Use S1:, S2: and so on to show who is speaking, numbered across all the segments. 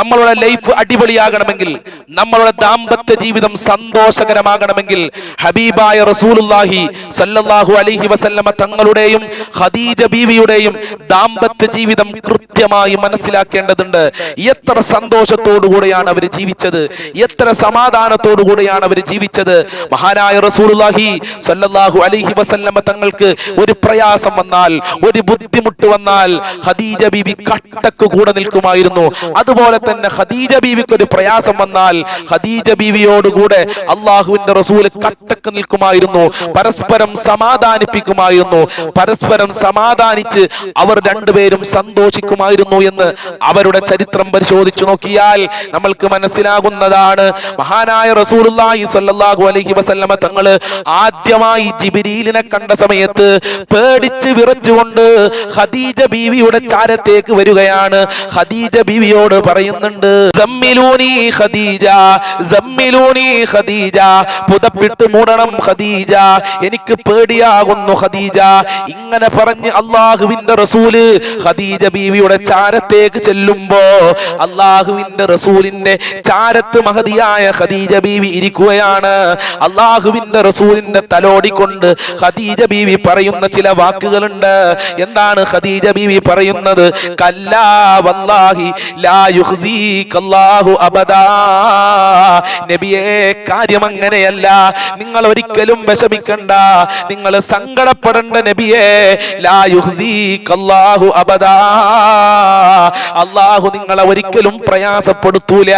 S1: നമ്മളുടെ ലൈഫ് അടിപൊളിയാകണമെങ്കിൽ നമ്മളുടെ ദാമ്പത്യ ജീവിതം സന്തോഷകരമാകണമെങ്കിൽ ഹബീബായ റസൂലുള്ളാഹി സല്ലല്ലാഹു അലൈഹി വസല്ലമ തങ്ങളുടെയും ഖദീജ ബീവിയുടെയും ദാമ്പത്യ ജീവിതം കൃത്യമായി മനസ്സിലാക്കേണ്ടതുണ്ട്. എത്ര സന്തോഷത്തോടു കൂടെയാണ് അവർ ജീവിച്ചത്? എത്ര സമാധാനത്തോടു കൂടെയാണ് അവർ ജീവിച്ചത്? മഹാനായ റസൂലുള്ളാഹി സല്ലല്ലാഹു അലൈഹി വസല്ലമ തങ്ങൾക്ക് ഒരു പ്രയാസം വന്നാൽ ഒരു ബുദ്ധിമുട്ട് വന്നാൽ ഖദീജ ബീവി കട്ടക്ക് കൂടെ നിൽക്കുമായിരുന്നു. അതുപോലെ തന്നെ ഖദീജ ബീവിക്ക് ഒരു പ്രയാസം വന്നാൽ ഖദീജ ബീവിയോടുകൂടെ അള്ളാഹുവിന്റെ റസൂൽ കട്ടക്ക് നിൽക്കുമായിരുന്നു പരസ്പരം സമാധാനിപ്പിക്കുമായിരുന്നു പരസ്പരം സമാധാനിച്ച് അവർ രണ്ടുപേരും സന്തോഷിക്കുമായിരുന്നു എന്ന് അവരുടെ ചരിത്രം പരിശോധിച്ചു നോക്കിയാൽ നമ്മൾക്ക് മനസ്സിലാകുന്നതാണ്. മഹാനായ റസൂലുള്ളാഹി സ്വല്ലല്ലാഹു അലൈഹി വസല്ലമ തങ്ങൾ ആദ്യമായി ജിബിരീലിനെ കണ്ട സമയത്ത് പേടിച്ച് വിറച്ചുകൊണ്ട് ഖദീജ ബീവിയുടെ ചാരത്തേക്ക് വരികയാണ്. ഖദീജ ബീവിയോട് പറയുന്നുണ്ട് "സമ്മിലൂനി ഖദീജ ഖദീജ പുതപ്പിട്ട് മൂടണം ഖദീജ എനിക്ക് പേടിയാകുന്നു ഖദീജ. ഇങ്ങനെ പറഞ്ഞ് അള്ളാഹുവിന്റെ റസൂൽ ഖദീജ ബീവിയുടെ ചാരത്തേക്ക് ചെല്ലുമ്പോ അള്ളാഹുവിന്റെ റസൂലിന്റെ ചാരത്ത് മഹതിയായ ഖദീജ ബീവി ഇരിക്കുകയാണ്. അള്ളാഹുവിന്റെ റസൂലിന്റെ തലോടിക്കൊണ്ട് ഖദീജ ബീവി പറയുന്ന ചില വാക്കുകളുണ്ട്. എന്താണ് ഖദീജ ബീവി പറയുന്നത്? കല്ലാ വല്ലാഹി ലാ നബിയേ കാര്യം അങ്ങനെയല്ല നിങ്ങൾ ഒരിക്കലും വിഷമിക്കണ്ട. നിങ്ങൾ സങ്കടപ്പെടേണ്ട നബിയെ. അള്ളാഹു നിങ്ങളെ ഒരിക്കലും പ്രയാസപ്പെടുത്തൂല.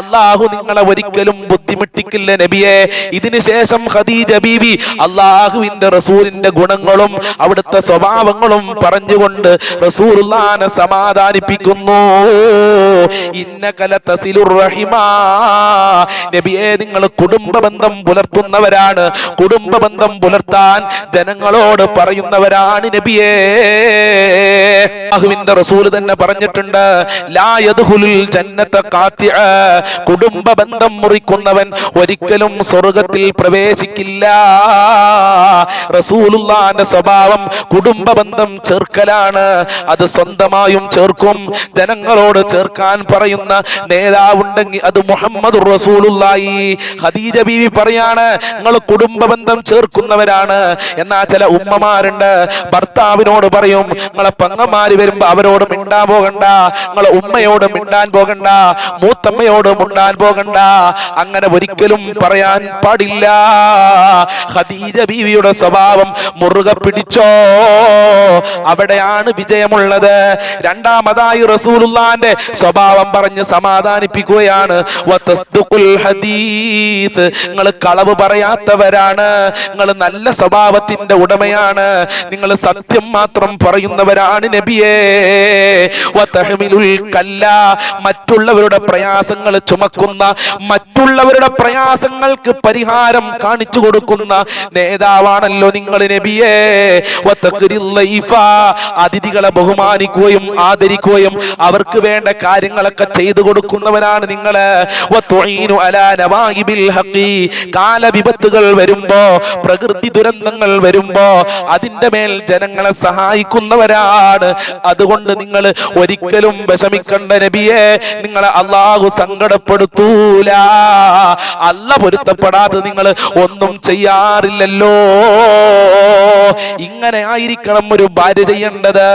S1: അള്ളാഹു നിങ്ങളെ ഒരിക്കലും ബുദ്ധിമുട്ടിക്കില്ല നബിയെ. ഇതിനുശേഷം ഖദീജ ബീവി അള്ളാഹുവിന്റെ റസൂലിന്റെ ഗുണങ്ങളും അവിടുത്തെ സ്വഭാവങ്ങളും പറഞ്ഞുകൊണ്ട് റസൂർ സമാധാനിപ്പിക്കുന്നു. ഇന്നകല തസിലുർ റഹിമാ നബിയെ നിങ്ങൾ കുടുംബ ബന്ധം പുലർത്തുന്നവരാണ്. കുടുംബ ബന്ധം പുലർത്താൻ ജനങ്ങളോട് പറയുന്നവരാണ് നബിയേ. അഹുവിന്റെ റസൂൽ തന്നെ പറഞ്ഞിട്ടുണ്ട് ജന്നത്തെ ജന്നത ഖാത്തിഅ. കുടുംബ ബന്ധം മുറിക്കുന്നവൻ ഒരിക്കലും സ്വർഗത്തിൽ പ്രവേശിക്കില്ല. റസൂലുള്ളാന്റെ സ്വഭാവം കുടുംബ ബന്ധം ചേർക്കലാണ്. അത് സ്വന്തമായും ചേർക്കും ജനങ്ങളോട് ചേർക്കാൻ പറയുന്ന നേതാവുണ്ടെങ്കിൽ അത് മുഹമ്മദ് റസൂലുള്ളായി ഖദീജ ബീവി പറയാണ് നിങ്ങൾ കുടുംബ ബന്ധം ചേർക്കുന്നവരാണ്. എന്നാ ചില ഉമ്മമാരുണ്ട് ഭർത്താവിനോട് പറയും നിങ്ങളെ പെങ്ങന്മാര് വരുമ്പോ അവരോട് മിണ്ടാൻ പോകണ്ട നിങ്ങളെ ഉമ്മയോട് മിണ്ടാൻ പോകണ്ട മൂത്തമ്മയോട് മിണ്ടാൻ പോകണ്ട. അങ്ങനെ ഒരിക്കലും പറയാൻ പാടില്ല. ഖദീജ ബീവിയുടെ സ്വഭാവം മുറുക പിടിച്ചോ. അവിടെയാണ് വിജയമുള്ളത്. രണ്ടാമതായി റസൂലുള്ളാന്റെ സ്വഭാവം പറഞ്ഞ് സമാധാനിപ്പിക്കുകയാണ്. നിങ്ങൾ കളവ് പറയാത്തവരാണ്. നിങ്ങൾ നല്ല സ്വഭാവത്തിന്റെ ഉടമയാണ്. നിങ്ങൾ സത്യം മാത്രം പറയുന്നവരാണ് നബിയേ. കല്ല. മറ്റുള്ളവരുടെ പ്രയാസങ്ങൾ ചുമക്കുന്ന മറ്റുള്ളവരുടെ പ്രയാസങ്ങൾക്ക് പരിഹാരം കാണിച്ചു കൊടുക്കുന്ന നേതാവാണല്ലോ നിങ്ങൾ നബിയേ. അതിഥികളെ ബഹുമാനിക്കുകയും ആദരിക്കുകയും അവർക്ക് വേണ്ട കാര്യങ്ങളൊക്കെ ചെയ്തു കൊടുക്കുന്നവരാണ് നിങ്ങൾ. കാല വിപത്തുകൾ വരുമ്പോ പ്രകൃതി ദുരന്തങ്ങൾ വരുമ്പോ അതിന്റെ മേൽ ജനങ്ങളെ സഹായിക്കുന്നവരാണ്. അതുകൊണ്ട് നിങ്ങൾ ഒരിക്കലും വിഷമിക്കണ്ട നബിയെ നിങ്ങളെ അള്ളാഹു സങ്കടപ്പെടുത്തൂല. അല്ല പൊരുത്തപ്പെടാതെ നിങ്ങൾ ഒന്നും ചെയ്യാറില്ലല്ലോ. ഇങ്ങനെ ആയിരിക്കണം ഒരു ഭാര്യ ചെയ്യേണ്ടത്.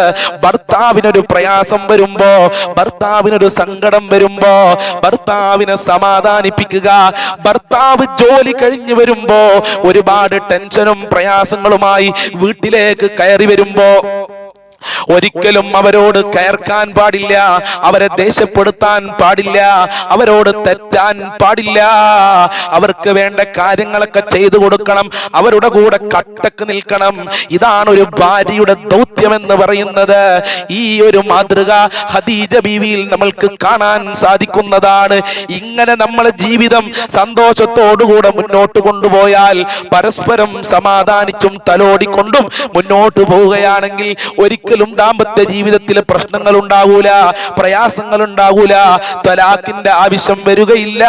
S1: ഭർത്താവിനൊരു പ്രയാസം വരുമ്പോ ഭർത്താവിനൊരു സങ്കടം വരുമ്പോ ഭർത്താവിനെ സമാധാനിപ്പിക്കുക ഭർത്താവ് ജോലി കഴിഞ്ഞു വരുമ്പോ ഒരുപാട് ടെൻഷനും പ്രയാസങ്ങളുമായി വീട്ടിലേക്ക് കയറി വരുമ്പോ ഒരിക്കലും അവരോട് കയർക്കാൻ പാടില്ല അവരെ ദേഷ്യപ്പെടുത്താൻ പാടില്ല അവരോട് തെറ്റാൻ പാടില്ല. അവർക്ക് വേണ്ട കാര്യങ്ങളൊക്കെ ചെയ്തു കൊടുക്കണം അവരുടെ കൂടെ കട്ടക്ക് നിൽക്കണം. ഇതാണ് ഒരു ഭാര്യയുടെ ദൗത്യം എന്ന് പറയുന്നത്. ഈ ഒരു മാതൃക ഹദീജ ബീവിയിൽ നമ്മൾക്ക് കാണാൻ സാധിക്കുന്നതാണ്. ഇങ്ങനെ നമ്മളെ ജീവിതം സന്തോഷത്തോടുകൂടെ മുന്നോട്ട് കൊണ്ടുപോയാൽ പരസ്പരം സമാധാനിച്ചും തലോടിക്കൊണ്ടും മുന്നോട്ട് പോവുകയാണെങ്കിൽ ഒരിക്കലും ദാമ്പത്യ ജീവിതത്തിൽ പ്രശ്നങ്ങൾ ഉണ്ടാകൂല പ്രയാസങ്ങൾ ഉണ്ടാകൂല ത്വലാത്തിന്റെ ആവശ്യം വരികയില്ല.